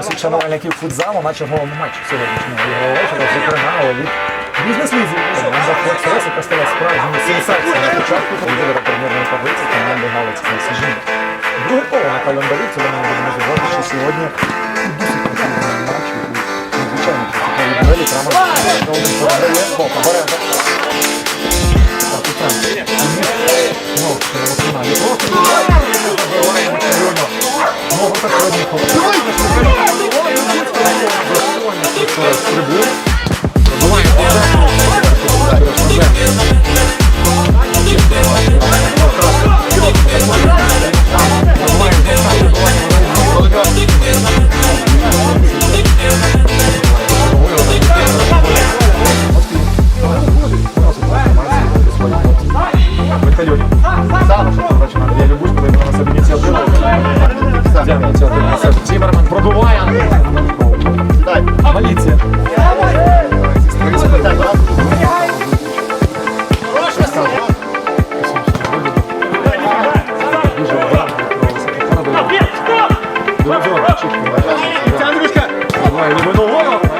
Усіх шанувальників футзалу на черговому матчі сьогоднішнього ігрового вечора, зокрема, від бізнес-лізі. Команда Флексрес, яка стала справжньою сенсацією на початку лідера турнірної таблиці команди Галицького Сіжні. Друге коло на календарі, це ми будемо зважати, що сьогодні. Досить потужному матчі у надзвичайно цікавій дуелі Крамер один програє, Бока береже. 走过